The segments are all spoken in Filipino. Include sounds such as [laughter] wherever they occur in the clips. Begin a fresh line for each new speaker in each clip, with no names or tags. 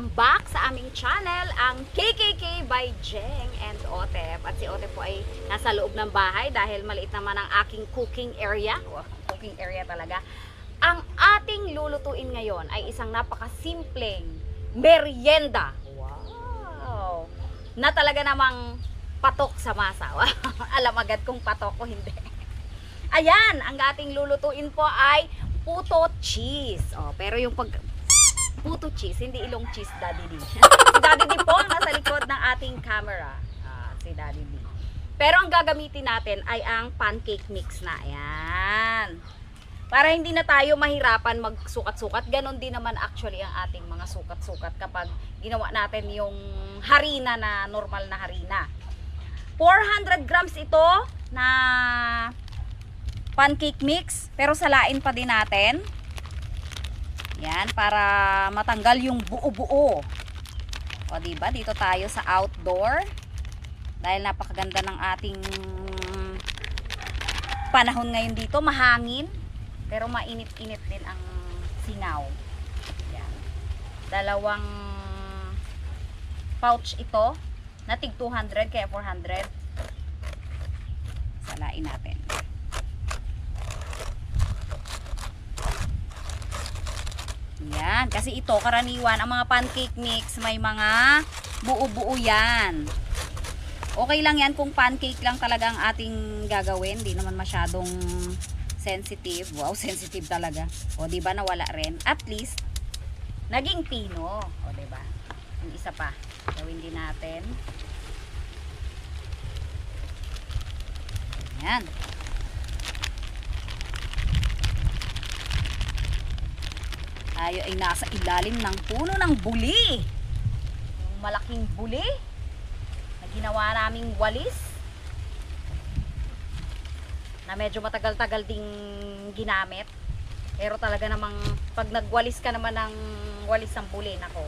Welcome back sa aming channel, ang KKK by Jeng and Otep. At si Otep po ay nasa loob ng bahay dahil maliit naman ang aking cooking area. Wow, cooking area talaga. Ang ating lulutuin ngayon ay isang napakasimpleng merienda. Wow! Na talaga namang patok sa masa. [laughs] Alam agad kung patok o hindi. Ayan, ang ating lulutuin po ay puto cheese. Oh, pero yung pag puto cheese, hindi ilong cheese, Daddy D. si Daddy D po ang nasa likod ng ating camera. Ah, si Daddy D. Pero ang gagamitin natin ay ang pancake mix na. Ayan. Para hindi na tayo mahirapan magsukat-sukat. Ganon din naman actually ang ating mga sukat-sukat kapag ginawa natin yung harina na normal na harina. 400 grams ito na pancake mix. Pero salain pa din natin. Yan, para matanggal yung buo-buo. O, diba? Dito tayo sa outdoor. Dahil napakaganda ng ating panahon ngayon dito. Mahangin. Pero mainit-init din ang singaw. Yan. Dalawang pouch ito. Na tig 200 kaya 400. Salain natin. Yan, kasi ito karaniwan ang mga pancake mix may mga buo-buo yan. Okay lang yan kung pancake lang talaga ang ating gagawin, di naman masyadong sensitive. Wow, [laughs] sensitive talaga. O ba nawala rin? At least naging pino. O ba? Yung isa pa, gawin din natin. Yan. Tayo ay nasa ilalim ng puno ng buli. Yung malaking buli na ginawa naming walis na medyo matagal-tagal ding ginamit. Pero talaga namang pag nagwalis ka naman ng walis ng buli, nako,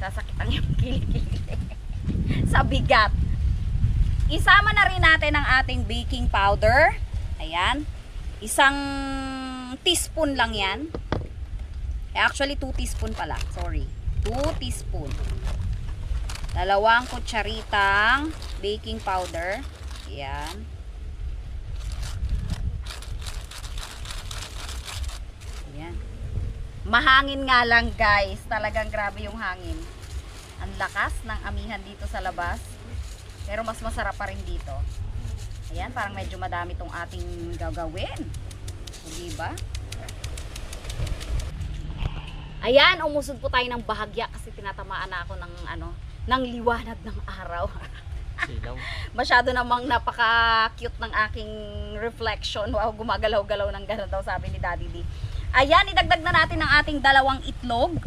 sasakit ang yung kilikili [laughs] sa bigat. Isama na rin natin ang ating baking powder. Ayan. Isang teaspoon lang yan. Eh, actually, 2 teaspoon pala. Sorry. 2 teaspoon. Dalawang kutsaritang baking powder. Ayan. Ayan. Mahangin nga lang, guys. Talagang grabe yung hangin. Ang lakas ng amihan dito sa labas. Pero mas masarap pa rin dito. Ayan, parang medyo madami tong ating gagawin. Hindi ba? Ayan, umusod po tayo ng bahagya kasi tinatamaan na ako ng ano, ng liwanag ng araw.
Silaw. [laughs]
Masyado namang napaka-cute ng aking reflection. Wow, gumagalaw-galaw ng gano'n daw sabi ni Daddy D. Ayan, idagdag na natin ang ating dalawang itlog.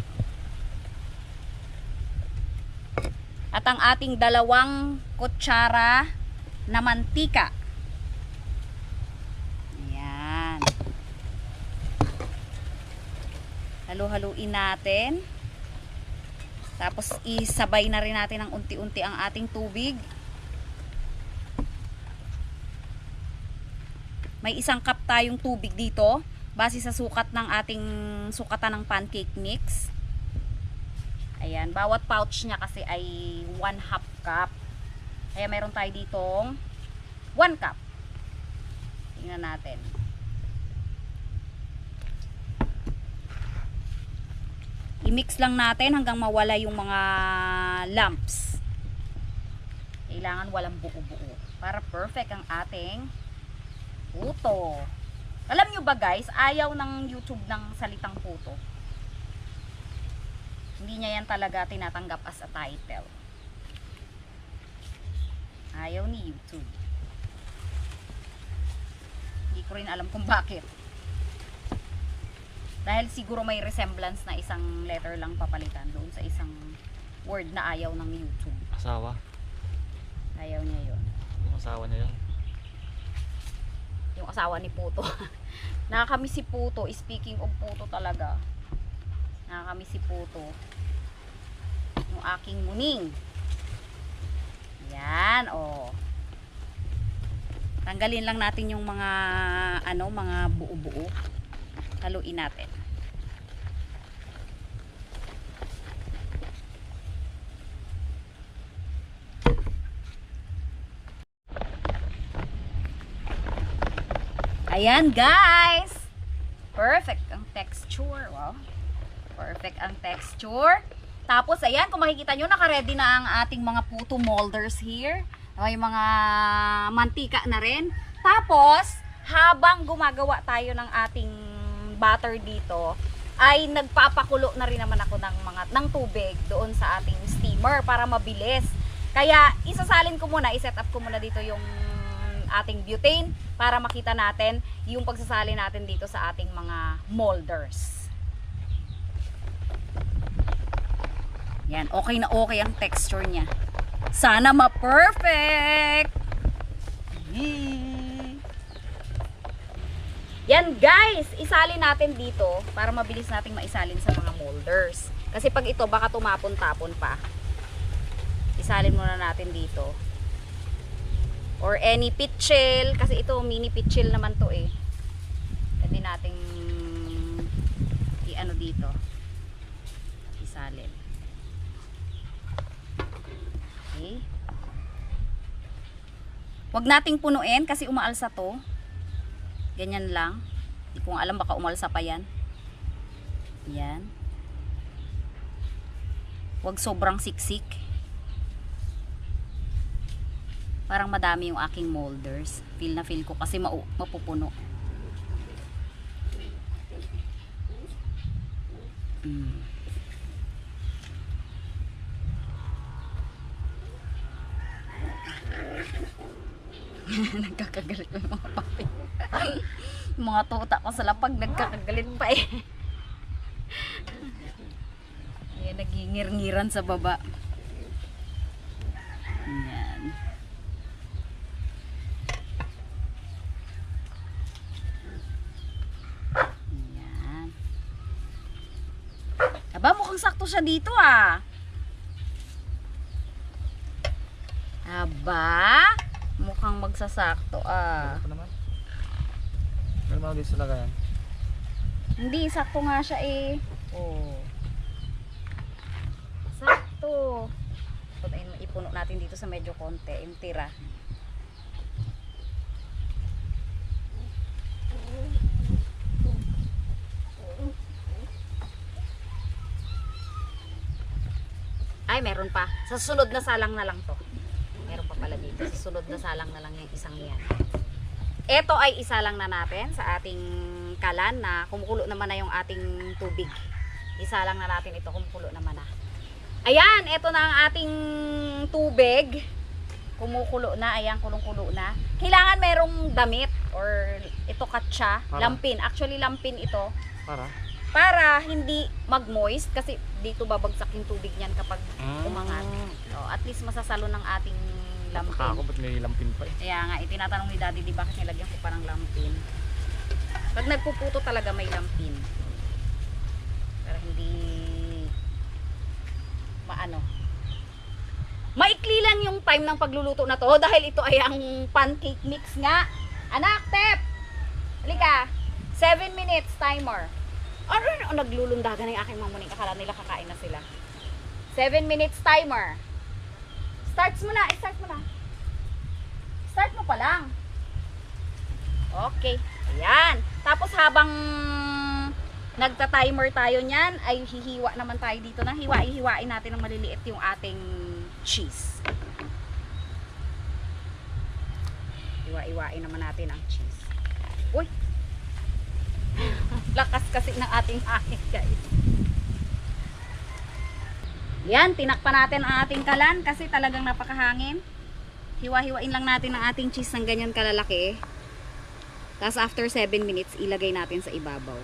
At ang ating dalawang kutsara na mantika. Ayan. Halo-haluin natin. Tapos isabay na rin natin ng unti-unti ang ating tubig. May isang cup tayong tubig dito base sa sukat ng ating sukatan ng pancake mix. Ayan, bawat pouch niya kasi ay 1 half cup. Kaya meron tayo ditong 1 cup. Tingnan natin. I-mix lang natin hanggang mawala yung mga lumps. Kailangan walang buo-buo. Para perfect ang ating puto. Alam nyo ba guys, ayaw ng YouTube ng salitang puto. Hindi niya yan talaga tinatanggap as a title. Ayaw ni YouTube. Hindi ko rin alam kung bakit. Dahil siguro may resemblance na isang letter lang papalitan doon sa isang word na ayaw ng YouTube.
Asawa.
Ayaw niya yun.
Yung asawa niya yan.
Yung asawa ni Puto. [laughs] Nakakamiss si Puto. Speaking of Puto talaga. Nakakamiss si Puto. Yung aking muning. Yan, oh. Tanggalin lang natin yung mga ano, mga buo-buo. Haluin natin. Ayan, guys! Perfect ang texture. Wow. Perfect ang texture. Tapos, ayan, kung makikita nyo, nakaready na ang ating mga puto molders here. May mga mantika na rin. Tapos, habang gumagawa tayo ng ating butter dito, ay nagpapakulo na rin naman ako ng mga ng tubig doon sa ating steamer para mabilis. Kaya isasalin ko muna, i-set up ko muna dito yung ating butane para makita natin yung pagsasalin natin dito sa ating mga molders. Yan, okay na okay ang texture niya. Sana ma-perfect! Yan guys, isalin natin dito para mabilis nating maisalin sa mga molders. Kasi pag ito baka tumapon-tapon pa. Isalin muna natin dito. Or any pitchel, kasi ito mini pitchel naman to eh. Pwede nating i-ano dito. Isalin. Okay. Huwag nating punuin kasi umaalsa to. Ganyan lang. Hindi ko alam baka umalsa pa yan. Yan. Huwag sobrang siksik. Parang madami yung aking molders. Feel na feel ko kasi mau mapupuno. Mm. [laughs] Nagkakagalit yung mga papi. [laughs] Mga tuta ko sa lapag nagkakagalit pa eh. [laughs] Ayan, nagingir-ngiran sa baba. Ayan. Ayan. Aba, sakto siya dito ah. Aba, mukhang magsasakto ah.
Ano naman? Meron mga dito sa lagayan.
Hindi, sakto nga siya eh. Oh. Sakto. So, ayun, ipuno natin dito sa medyo konti, yung tira. Ay, meron pa. Sa sunod na salang na lang to. Meron pa pala dito. Sa sunod na salang na lang yung isang yan. Ito ay isa lang na natin sa ating kalan na kumukulo naman na yung ating tubig. Isa lang na natin ito, kumukulo naman na. Ayan, ito na ang ating tubig. Kumukulo na, ayan, kulong-kulo na. Kailangan merong damit or ito katsa,
Para?
lampin. Actually, lampin ito
Para?
Para hindi mag-moist kasi dito babagsak yung tubig niyan kapag
Ah.
umangat. So, at least masasalo ng ating
Baka ako,
lampin.
ba't may lampin pa eh?
Kaya nga, itinatanong ni daddy, di bakit nilagyan ko parang lampin. Pag nagpuputo talaga may lampin. Para hindi maano. Maikli lang yung time ng pagluluto na to dahil ito ay ang pancake mix nga. Anak, Tep! Halika. 7 minutes timer. Ano ano naglulundagan ng aking mamuning? Akala nila kakain na sila. 7 minutes timer. Starts mo na. Start mo na. Start mo pa lang. Okay. Ayan. Tapos habang nagta-timer tayo niyan, ay hihiwa naman tayo dito ng hiwa. Ihiwain natin ng maliliit yung ating cheese. Iwa-iwain naman natin ang cheese. Lakas kasi ng ating hangin guys. Yan, tinakpan natin ang ating kalan kasi talagang napakahangin. Hiwa-hiwain lang natin ang ating cheese ng ganyan kalalaki. Tapos after 7 minutes, ilagay natin sa ibabaw.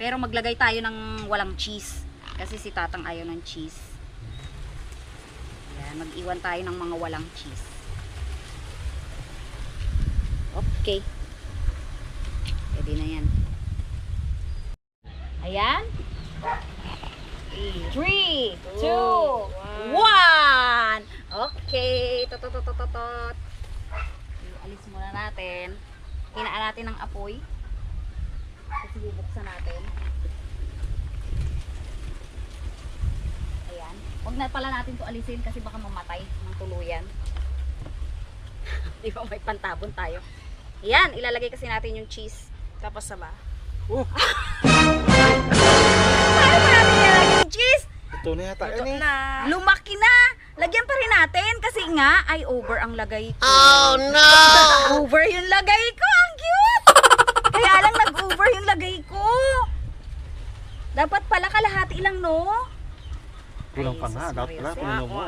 Pero maglagay tayo ng walang cheese. Kasi si tatang ayaw ng cheese. Yan, mag-iwan tayo ng mga walang cheese. Okay. Pwede na yan. Ayan. 3, 2, 1. Okay. Tototototot. Alis muna natin. Hinaan natin ng apoy. Tapos bubuksan natin. Ayan. Ayan. Huwag na pala natin to alisin kasi baka mamatay ng tuluyan. [laughs] Di ba may pantabon tayo? Ayan, ilalagay kasi natin yung cheese.
Tapos na ba?
Oh,
Paano pa natin ilalagay yung cheese?
ito na yata
Ito
yan eh.
na.
Lumaki na! Lagyan pa rin natin kasi nga ay over ang lagay ko.
Oh no! [laughs]
over yung lagay ko! Ang cute! [laughs] Kaya lang nag-over yung lagay ko. Dapat pala kalahati lang, no?
Kulang pa nga. Dapat pala, pinuno mo.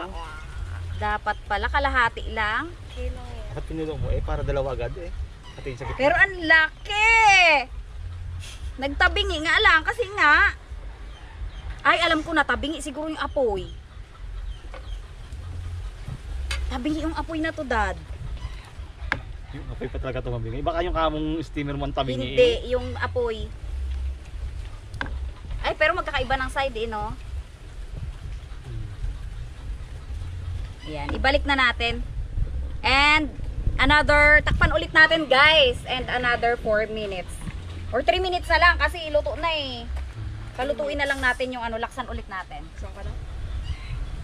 Dapat pala kalahati lang.
Dapat pinuno mo eh, para dalawa agad eh. Pati sa gitna.
Pero ang laki! Nagtabingi nga lang kasi nga. Ay, alam ko na, tabingi siguro yung apoy. Tabingi yung apoy na to, dad.
Yung apoy pa talaga tumabingi. Baka yung kamong steamer mo ang tabingi
Hindi,
eh.
yung apoy. Ay, pero magkakaiba ng side eh, no? Ayan, ibalik na natin. And, another, takpan ulit natin guys. And another 4 minutes. Or 3 minutes na lang kasi luto na eh. Palutuin na lang natin yung ano, laksan ulit natin.
Saan ka na?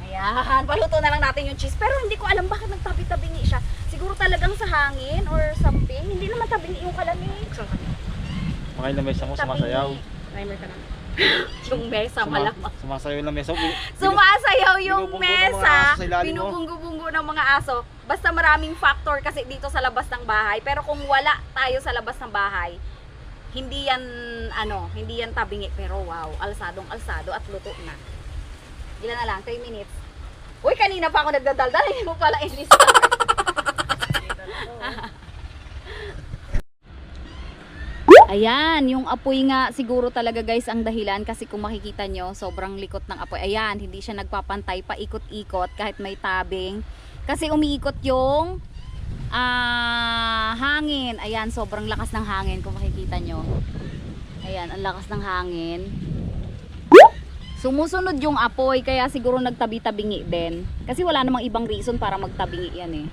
Ayan, paluto na lang natin yung cheese. Pero hindi ko alam bakit nagtabi-tabingi siya. Siguro talagang sa hangin or something. Hindi naman tabingi yung kalamig.
Saan ka na?
Mga ilang mesa mo sumasayaw.
Timer ka na. [laughs]
yung mesa
Suma-
malamang.
Sumasayaw yung mesa. mo.
Sumasayaw yung
Binubunggo ng mga
mesa, binubunggo-bunggo ng mga aso. Basta maraming factor kasi dito sa labas ng bahay. Pero kung wala tayo sa labas ng bahay, hindi yan, ano, hindi yan tabingi. Pero wow, alsadong alsado at luto na. Ilan na lang? 3 minutes. Uy, kanina pa ako nagdadaldal. [laughs] Hindi mo pala inis Ayan, yung apoy nga siguro talaga guys ang dahilan kasi kung makikita nyo, sobrang likot ng apoy. Ayan, hindi siya nagpapantay, paikot-ikot kahit may tabing. Kasi umiikot yung ah, hangin. Ayan, sobrang lakas ng hangin kung makikita nyo. Ayan, ang lakas ng hangin. Sumusunod yung apoy, kaya siguro nagtabi-tabingi din. Kasi wala namang ibang reason para magtabingi yan eh.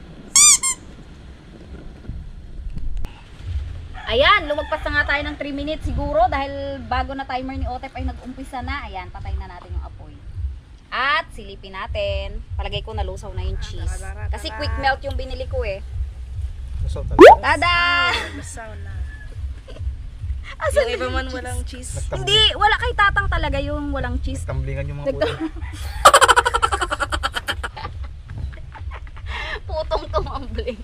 Ayan, lumagpas na nga tayo ng 3 minutes siguro dahil bago na timer ni Otep ay nag-umpisa na. Ayan, patay na natin yung apoy. At silipin natin. Palagay ko nalusaw na yung cheese. Kasi quick melt yung binili ko eh.
Talaga.
Tada!
Masaw na. [laughs]
Asan
Yung iba man
cheese?
walang cheese.
Hindi, wala kay tatang talaga yung walang cheese.
Tamblingan yung mga puto. [laughs]
Putong tumambling.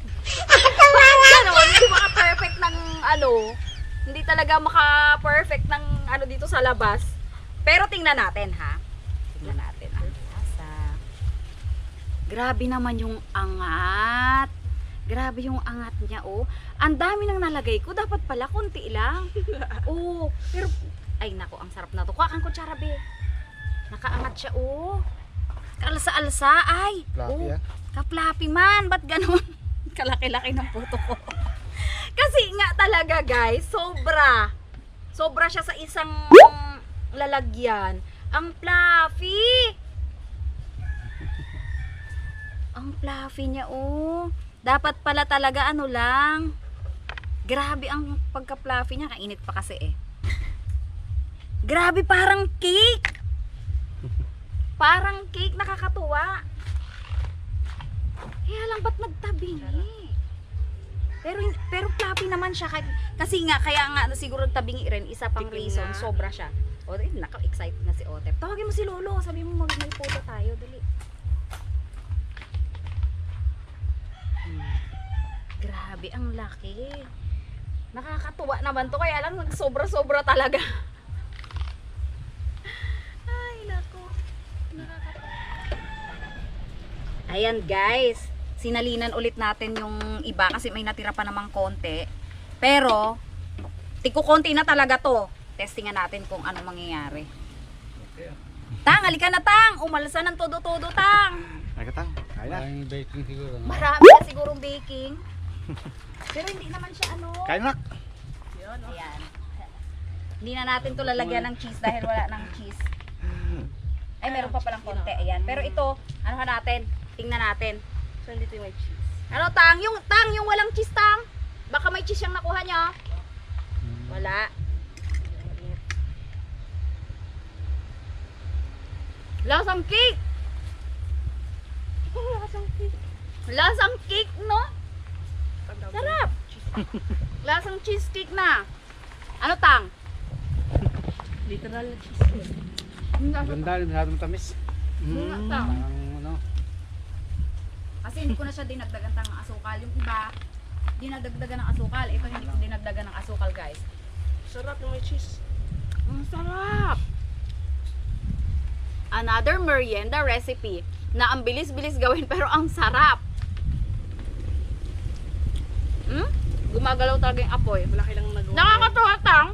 Parang gano'n, hindi maka-perfect ng ano, hindi talaga maka-perfect ng ano dito sa labas. Pero tingnan natin ha. Tingnan natin ang lasa. Grabe naman yung angat. Grabe yung angat niya, oh. Ang dami nang nalagay ko. Dapat pala, konti lang. [laughs] oh, pero, ay nako, ang sarap na to. Kuha kang kutsara, be. Nakaangat siya, oh. Kalsa-alsa, ay.
Fluffy
oh.
ah.
Kaplapi man, ba't ganun? [laughs] Kalaki-laki ng puto ko. Kasi nga talaga guys, sobra. Sobra siya sa isang lalagyan. Ang fluffy. Ang fluffy niya, oh. Dapat pala talaga ano lang. Grabe ang pagka-fluffy niya. Kainit pa kasi eh. Grabe, parang cake. Parang cake, nakakatuwa. Kaya lang ba't nagtabingi? Pero pero fluffy naman siya kasi nga kaya nga siguro nagtabingi rin isa pang
Tikim
reason
na.
sobra siya. O eh, naka-excited na si Otep. Tawagin mo si Lolo, sabi mo mag may photo tayo, dali. Hmm. Grabe, ang laki. Nakakatuwa naman to kaya lang sobra-sobra talaga. [laughs] Ay, nako. Nakakatuwa. Ayan guys, sinalinan ulit natin yung iba kasi may natira pa namang konti. Pero, tiko konti na talaga to. Testingan natin kung ano mangyayari. Tang, halika na tang! Umalsa ng todo-todo tang!
Ay, katang. Kaya na.
Maraming baking siguro. No?
Marami na sigurong baking. [laughs] Pero hindi naman siya ano.
Kaya na.
Ayan. Hindi na natin to lalagyan ng cheese dahil wala ng cheese. [laughs] Ay, meron pa palang konti. Ayan. Pero ito, ano ka natin? Tingnan natin.
Saan dito yung may cheese?
Ano tang? Yung tang, yung walang cheese tang. Baka may cheese yung nakuha niya. Wala. Lasang cake! [laughs]
Lasang cake.
Lasang cake, no? Sarap! [laughs] Lasang cheesecake na. Ano tang?
Literal na cheese.
Ganda, masyadong tamis.
Mm. Tang. Kasi hindi ko na siya dinagdagan ng asukal. Yung iba, dinadagdagan ng asukal. Ito hindi ko dinagdagan ng asukal, guys.
Sarap yung may cheese.
Ang sarap! Another merienda recipe na ang bilis-bilis gawin [laughs] pero ang sarap. Hmm? Gumagalaw talaga yung apoy.
Malaki lang nagawa.
Nakakatuwa tang.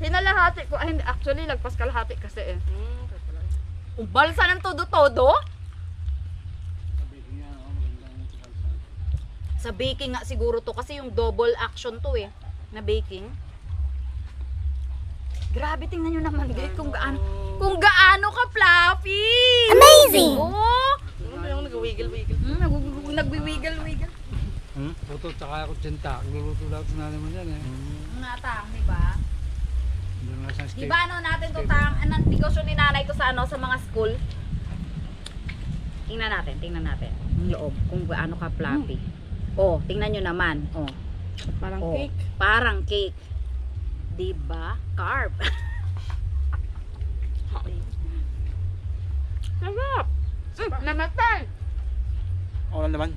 Hinalahati ko. Ay, hindi. Actually, lagpas kalahati kasi eh.
Hmm, pala.
Ubalsa ng todo-todo.
sabi ko nga, oh, magandang salsa.
Sa baking nga siguro to kasi yung double action to eh. Na baking. Grabe, tingnan nyo naman guys kung gaano, kung gaano ka fluffy! Amazing! Oo!
Ano yung nag-wiggle-wiggle?
Mm, nag- nagwiwiggle-wiggle.
Hmm?
Puto tsaka kutsinta. Luluto lang sa namin mo dyan eh.
Nga tang, di ba? Di ba ano natin to tang, anong negosyo ni nanay to sa ano, sa mga school? Tingnan natin, tingnan natin. Ang loob, kung gaano ka fluffy. Oh, tingnan nyo naman. Oh.
Parang
Oh,
cake.
Parang cake. 'Di ba? Carb. [laughs] Sarap. Mm, namatay.
Oo lang naman.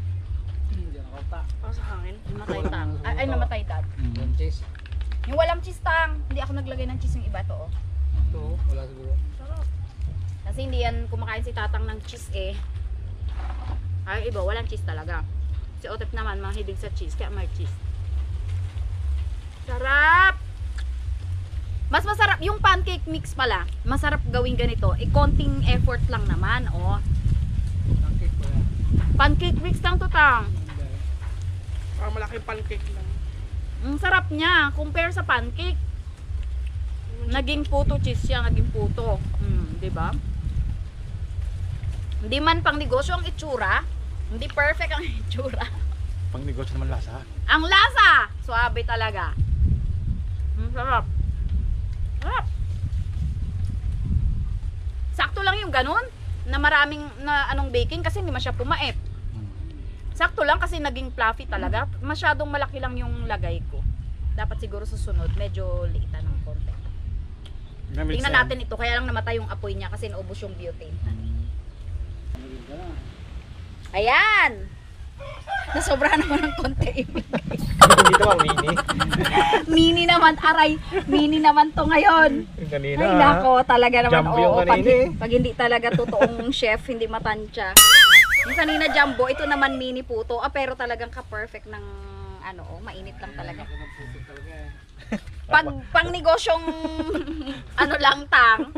Hindi na kauta.
Parang sa hangin.
Namatay tang. Ay, ay namatay dad.
Yung cheese.
Yung walang cheese tang. Hindi ako naglagay ng cheese yung iba to. Oh.
Ito, wala siguro.
Sarap.
Kasi hindi yan kumakain si tatang ng cheese eh. Ay, iba, walang cheese talaga. Si Otep naman, mahilig sa cheese, kaya may cheese. Sarap! Mas masarap, yung pancake mix pala, masarap gawin ganito. E, konting effort lang naman, oh.
Ang cake ba yan?
Pancake mix lang to, tang.
Parang malaking pancake lang.
Ang sarap niya, compare sa pancake. Naging puto cheese siya, naging puto. Mm, 'di ba? Hindi man pang negosyo ang itsura, hindi perfect ang [laughs] itsura.
Pang negosyo naman lasa.
Ang lasa, suabe talaga. Ang sarap. Sarap. Sakto lang yung ganun na maraming na anong baking kasi hindi siya pumait. Sakto lang kasi naging fluffy talaga. Masyadong malaki lang yung lagay ko. Dapat siguro susunod, medyo liitan ng konti. Tingnan natin ito, kaya lang namatay yung apoy niya kasi naubos yung butane. Ayan! Nasobra naman ng konti.
Dito ba, mini? [laughs]
mini naman, aray. Mini naman to ngayon.
Yung kanina.
Ay nako, talaga naman.
Jumbo yung
oo, pag,
kanina eh.
pag hindi talaga totoong [laughs] chef, hindi matansya. Yung kanina jumbo, ito naman mini puto. Ah, pero talagang ka-perfect ng ano, oh, mainit lang talaga. [laughs] Pag pang negosyong ano lang tang.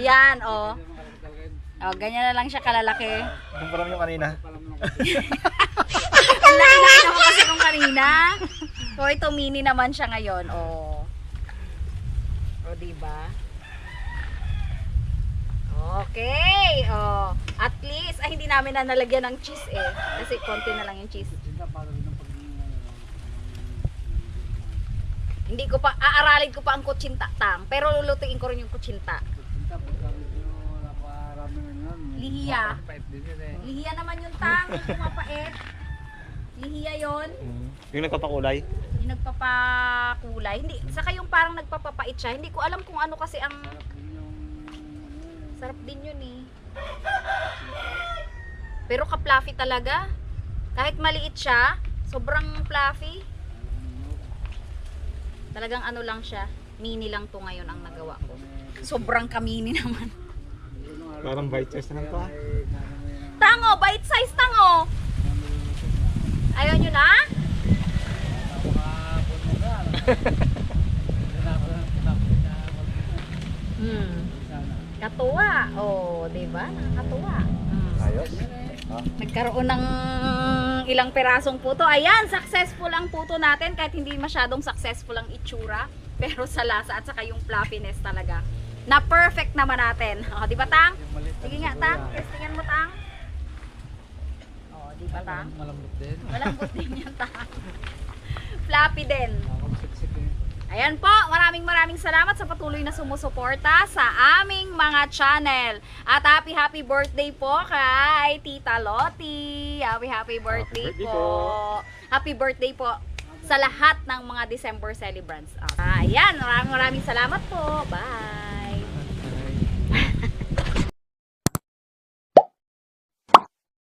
Yan, oh.
Hindi naman kalaki talaga yun.
Oh, ganyan na lang siya kalalaki.
Yung parang yung kanina. [laughs]
Ang laki-laki naman kasi nung kanina. So, ito mini naman siya ngayon. Oh. O, diba? Okay. Oh. At least, ay hindi namin na nalagyan ng cheese eh. Kasi konti na lang yung cheese. Hindi ko pa, aaralin ko pa ang kutsinta tang. Pero lulutuin ko rin yung kutsinta.
Kutsinta pagka medyo naparami na yun.
Lihiya.
Eh.
Lihiya naman yung tang. Yung mapait. Lihiya yon
Yung nagpapakulay.
Yung nagpapakulay. Hindi, saka yung parang nagpapapait siya. Hindi ko alam kung ano kasi ang
Sarap din yung
Sarap din yun eh. Pero ka-fluffy talaga. Kahit maliit siya, sobrang fluffy. Talagang ano lang siya. Mini lang to ngayon ang nagawa ko. Sobrang kamini [laughs] naman.
Parang bite size na lang to ah.
Tango, bite size tango. Ayaw nyo na? Hmm. Katuwa. Oh, 'di ba? Nakakatuwa. Hmm.
Ayos.
Nagkaroon ng ilang perasong puto. Ayan, successful ang puto natin kahit hindi masyadong successful ang itsura. Pero sa lasa at saka yung fluffiness talaga. Na perfect naman natin. [laughs] O, di ba, Tang? Sige nga, Tang. Testingan mo, Tang. O, di ba, Tang?
Malambot din.
Malambot [laughs] din yan, Tang. Din.
Ako siksik eh.
Ayan po, maraming maraming salamat sa patuloy na sumusuporta sa aming mga channel. At happy happy birthday po kay Tita Lottie. Happy happy birthday,
birthday
po.
po.
Happy birthday po sa lahat ng mga December celebrants. Ah, Ayan, maraming maraming salamat po. Bye. Ha [laughs] ha.